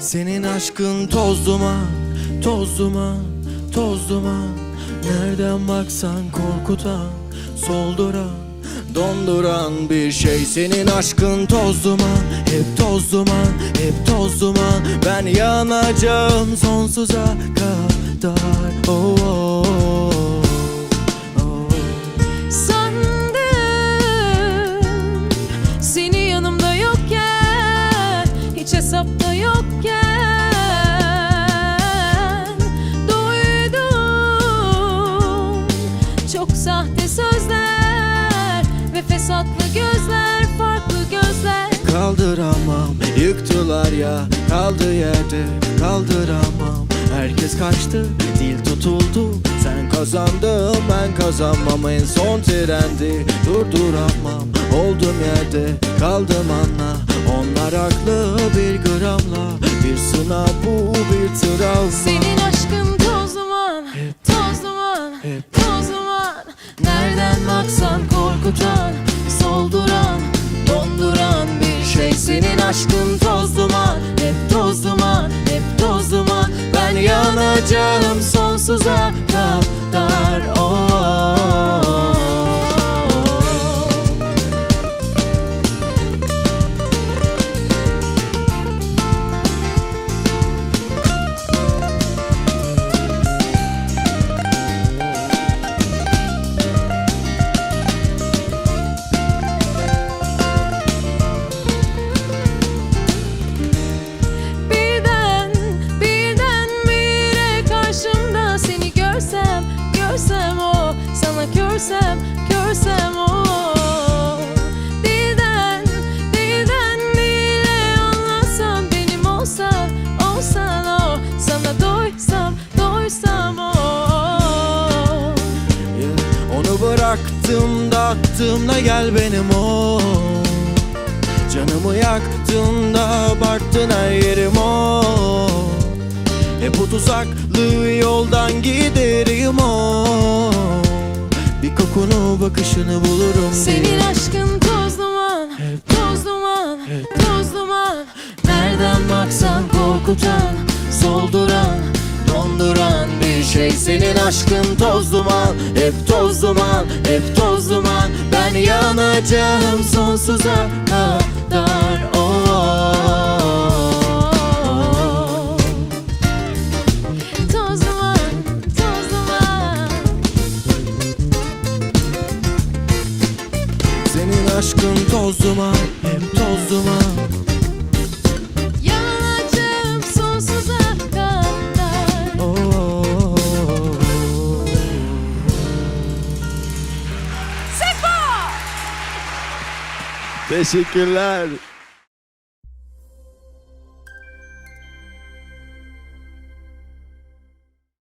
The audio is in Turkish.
Senin aşkın toz duman, toz duman, toz duman. Nereden baksan korkutan, solduran, donduran bir şey. Senin aşkın toz duman, hep toz duman, hep toz duman. Ben yanacağım sonsuza kadar. Oh, oh, oh, yokken duydum çok sahte sözler ve fesatlı gözler farklı gözler. Kaldıramam yıktılar ya kaldı yerde. Kaldıramam Herkes kaçtı dil tutuldu. Sen kazandın ben kazanmam En son trendi. Durduramam oldum yerde kaldım anla Onlar haklı bir gramla bir sınav bu bir travma. Senin aşkın toz duman, toz duman, hep. toz duman. Nereden baksan korkutan, solduran, donduran bir şey. Senin aşkın toz duman, hep toz duman, hep toz duman. Ben yanacağım sonsuza kadar Onu bıraktım da attım da gel benim o. Canımı yaktın da abarttın her yerim o. Hep o tuzaklı yoldan giderim o. Bir kokunu bakışını bulurum Senin diye. aşkın toz duman, toz duman, toz duman. Nereden baksan korkutan, solduran, donduran Senin aşkın toz duman, hep toz duman, hep toz duman. Ben yanacağım sonsuza kadar. Oh. Toz duman, toz duman. Senin aşkın toz duman Hep toz duman Teşekkürler